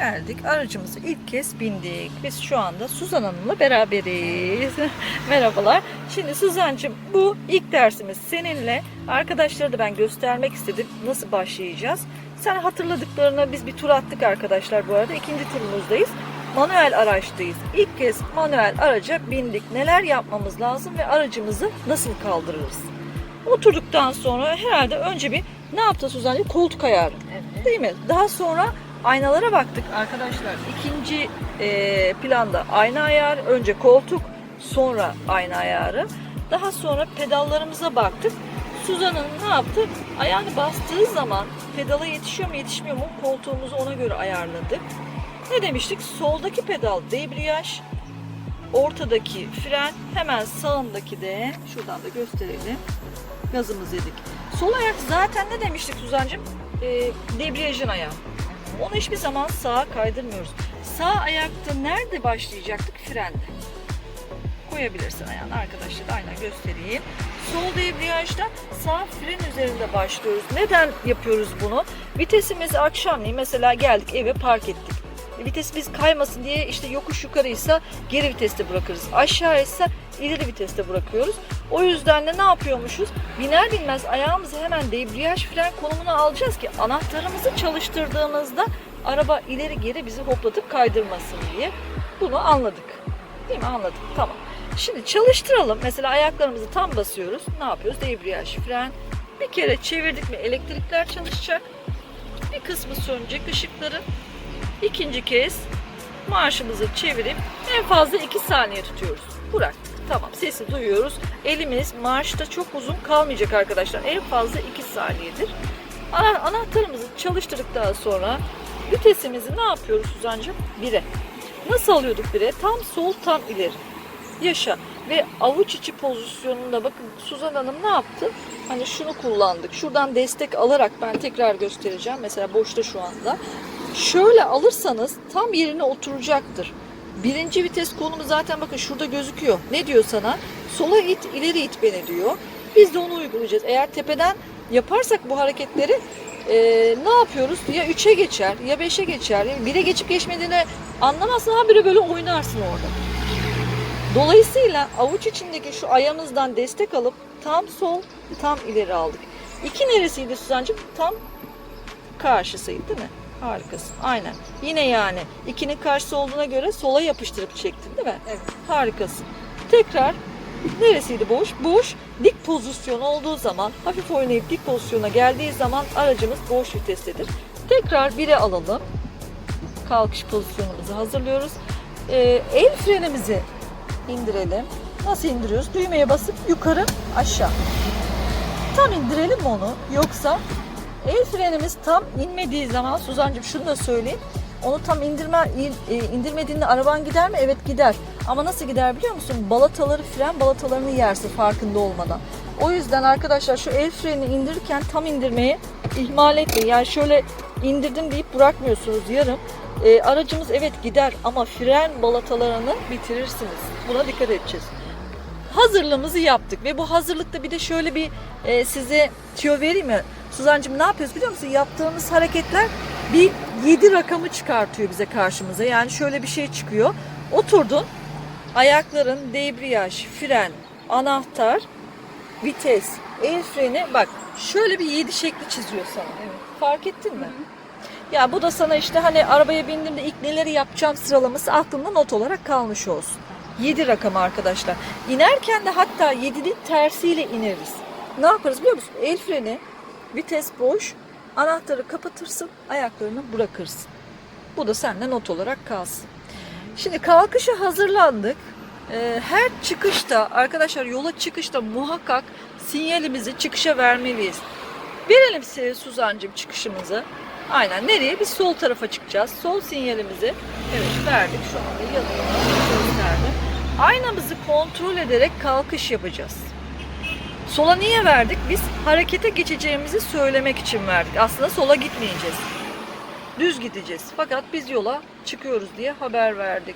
Geldik aracımızı ilk kez bindik. Biz şu anda Suzan Hanım'la beraberiz. Merhabalar. Şimdi Suzan'cığım bu ilk dersimiz seninle. Arkadaşlara da ben göstermek istedim nasıl başlayacağız. Sen hatırladıklarına biz bir tur attık arkadaşlar bu arada. ikinci turumuzdayız. Manuel araçtayız. İlk kez manuel araca bindik. Neler yapmamız lazım ve aracımızı nasıl kaldırırız? Oturduktan sonra herhalde önce bir ne yaptı Suzan'cığım? Koltuk ayarı. Evet. Değil mi? Daha sonra aynalara baktık arkadaşlar. İkinci e, planda ayna ayarı, önce koltuk, sonra ayna ayarı. Daha sonra pedallarımıza baktık. Suzan'ın ne yaptı? Ayağını bastığı zaman pedala yetişiyor mu yetişmiyor mu koltuğumuzu ona göre ayarladık. Ne demiştik? Soldaki pedal debriyaj, ortadaki fren, hemen sağındaki de şuradan da gösterelim. Gazımız dedik. Sol ayak zaten ne demiştik Suzan'cığım? E, debriyajın ayağı. Onu hiçbir zaman sağa kaydırmıyoruz. Sağ ayakta nerede başlayacaktık? Frende. Koyabilirsin ayağını arkadaşlar. Aynen göstereyim. Sol debriyajda sağ fren üzerinde başlıyoruz. Neden yapıyoruz bunu? Vitesimizi akşamleyin mesela geldik eve park ettik. Vitesimiz kaymasın diye işte yokuş yukarıysa geri viteste bırakırız. Aşağı ise ileri viteste bırakıyoruz. O yüzden de ne yapıyormuşuz? Biner binmez ayağımızı hemen debriyaj fren konumuna alacağız ki anahtarımızı çalıştırdığımızda araba ileri geri bizi hoplatıp kaydırmasın diye. Bunu anladık. Değil mi? Anladık. Tamam. Şimdi çalıştıralım. Mesela ayaklarımızı tam basıyoruz. Ne yapıyoruz? Debriyaj, fren. Bir kere çevirdik mi elektrikler çalışacak. Bir kısmı sönecek ışıkları. İkinci kez marşımızı çevirip en fazla 2 saniye tutuyoruz. Bıraktık. Tamam sesi duyuyoruz. Elimiz marşta çok uzun kalmayacak arkadaşlar. En fazla 2 saniyedir. Ana- Anahtarımızı çalıştırdıktan sonra vitesimizi ne yapıyoruz Suzan'cığım? 1'e. Nasıl alıyorduk 1'e? Tam sol tam ileri. Yaşa. Ve avuç içi pozisyonunda bakın Suzan Hanım ne yaptı? Hani şunu kullandık. Şuradan destek alarak ben tekrar göstereceğim. Mesela boşta şu anda. Şöyle alırsanız tam yerine oturacaktır. Birinci vites konumu zaten bakın şurada gözüküyor. Ne diyor sana? Sola it, ileri it beni diyor. Biz de onu uygulayacağız. Eğer tepeden yaparsak bu hareketleri e, ne yapıyoruz? Ya 3'e geçer ya 5'e geçer. Yani 1'e geçip geçmediğini anlamazsın. Habire böyle oynarsın orada. Dolayısıyla avuç içindeki şu ayağımızdan destek alıp tam sol tam ileri aldık. İki neresiydi Suzan'cığım? Tam karşısıydı değil mi? Harikasın. Aynen. Yine yani ikinin karşısı olduğuna göre sola yapıştırıp çektin değil mi? Evet. Harikasın. Tekrar neresiydi boş? Boş. Dik pozisyon olduğu zaman hafif oynayıp dik pozisyona geldiği zaman aracımız boş vitestedir. Tekrar 1'e alalım. Kalkış pozisyonumuzu hazırlıyoruz. Ee, el frenimizi indirelim. Nasıl indiriyoruz? Düğmeye basıp yukarı aşağı. Tam indirelim onu. Yoksa el frenimiz tam inmediği zaman Suzancığım şunu da söyleyeyim. Onu tam indirme in- e, indirmediğinde araban gider mi? Evet gider. Ama nasıl gider biliyor musun? Balataları fren balatalarını yersin farkında olmadan. O yüzden arkadaşlar şu el frenini indirirken tam indirmeyi ihmal etmeyin. Yani şöyle indirdim deyip bırakmıyorsunuz yarım. E, aracımız evet gider ama fren balatalarını bitirirsiniz. Buna dikkat edeceğiz hazırlığımızı yaptık ve bu hazırlıkta bir de şöyle bir e, size tüyo vereyim mi? Suzan'cığım ne yapıyoruz biliyor musun? Yaptığımız hareketler bir 7 rakamı çıkartıyor bize karşımıza. Yani şöyle bir şey çıkıyor. Oturdun, ayakların debriyaj, fren, anahtar, vites, el freni bak şöyle bir 7 şekli çiziyor sana. Fark ettin mi? Ya bu da sana işte hani arabaya bindiğimde ilk neleri yapacağım sıralaması aklında not olarak kalmış olsun. 7 rakamı arkadaşlar. İnerken de hatta 7'nin tersiyle ineriz. Ne yaparız biliyor musun? El freni, vites boş, anahtarı kapatırsın, ayaklarını bırakırsın. Bu da sende not olarak kalsın. Şimdi kalkışa hazırlandık. Ee, her çıkışta arkadaşlar yola çıkışta muhakkak sinyalimizi çıkışa vermeliyiz. Verelim size Suzancığım çıkışımızı. Aynen nereye? Biz sol tarafa çıkacağız. Sol sinyalimizi evet verdik şu anda yanına. Aynamızı kontrol ederek kalkış yapacağız. Sola niye verdik? Biz harekete geçeceğimizi söylemek için verdik. Aslında sola gitmeyeceğiz. Düz gideceğiz. Fakat biz yola çıkıyoruz diye haber verdik.